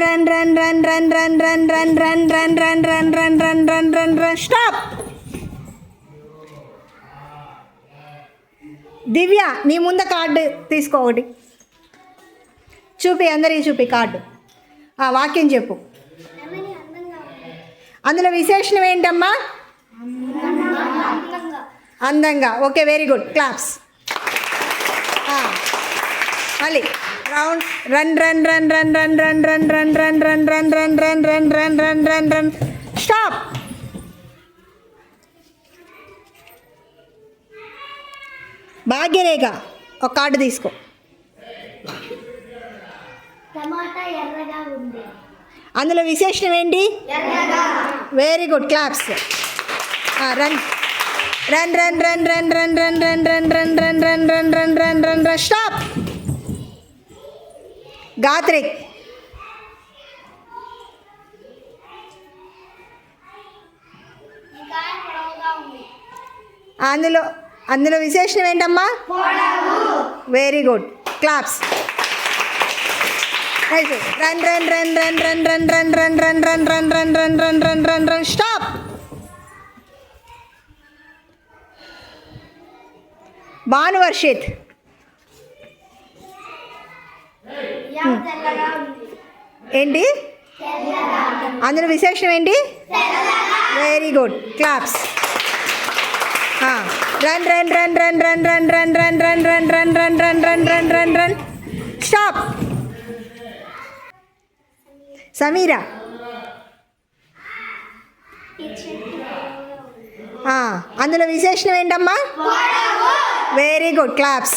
Run run run run run run run run run run run run run run run run run stop Divya నీ ముందు card తీసుకో ఒకటి చూపి అందరికి చూపి కార్డు ఆ వాక్యం చెప్పు అందులో విశేషణం ఏంటమ్మా అందంగా ఓకే వెరీ గుడ్ క్లాప్స్ మళ్ళీ round run run run run run run run run run run run run run run run run run run stop Bhagyarekha ఒక కార్డు తీసుకో అందులో విశేషణం ఏంటి very good claps run run run run run run run run run run run run run run run run run stop Gatrik అందులో అందులో విశేషణం ఏంటమ్మా very good claps run run run run run run run run run run run run run run run run run stop Bhanuvarshith ఏంటి అందులో విశేషం ఏంటి very good claps run run run run run run run run run run run run run run run run run stop Sameera అందులో విశేషం ఏంటమ్మా very good claps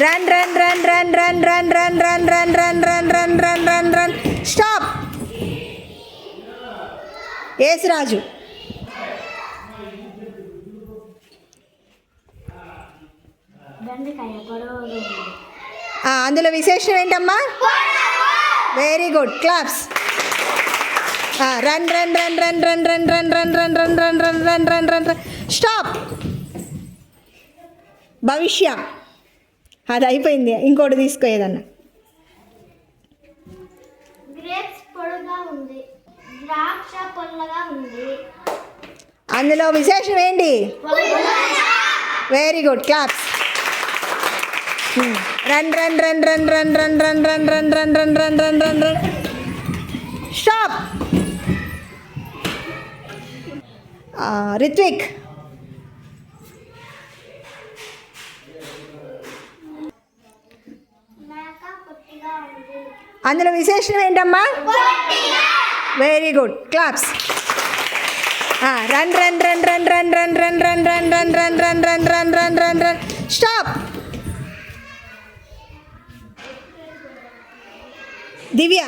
run run run run run run run run run run run run run run run stop Yesuraju అందులో విశేషం ఏంటమ్మా very good claps run run run run run run run run run run run run run run run run stop Bhavishya అది అయిపోయింది ఇంకోటి తీసుకో ఏదన్నా grapes పొడుగా ఉంది ద్రాక్ష పొల్లగా ఉంది అందులో విశేషం ఏంటి very good claps run run run run run run run run run run run run run run run stop Rithvik అందులో విశేషం ఏంటమ్మా very good claps run run run run run run run run run run run run run run run run run stop Divya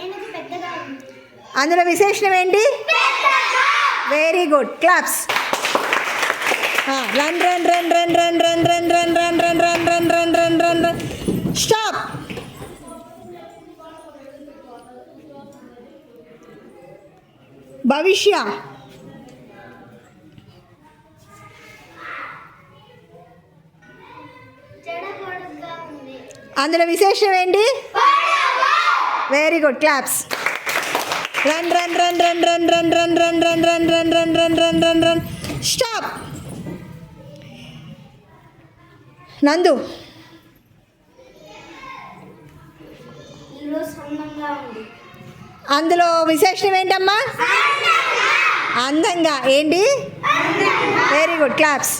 ఏనుగు పెద్దగా ఉంది అందులో విశేషణం ఏంటి very good claps run run run run run run run run run run run run run run run run stop Bhavishya అందులో విశేషం ఏంటి very good claps run run run run run run run run run run run run run run run run stop Nandu. అందులో విశేషం ఏంటమ్మా? అందంగా. ఏంటి? Very good claps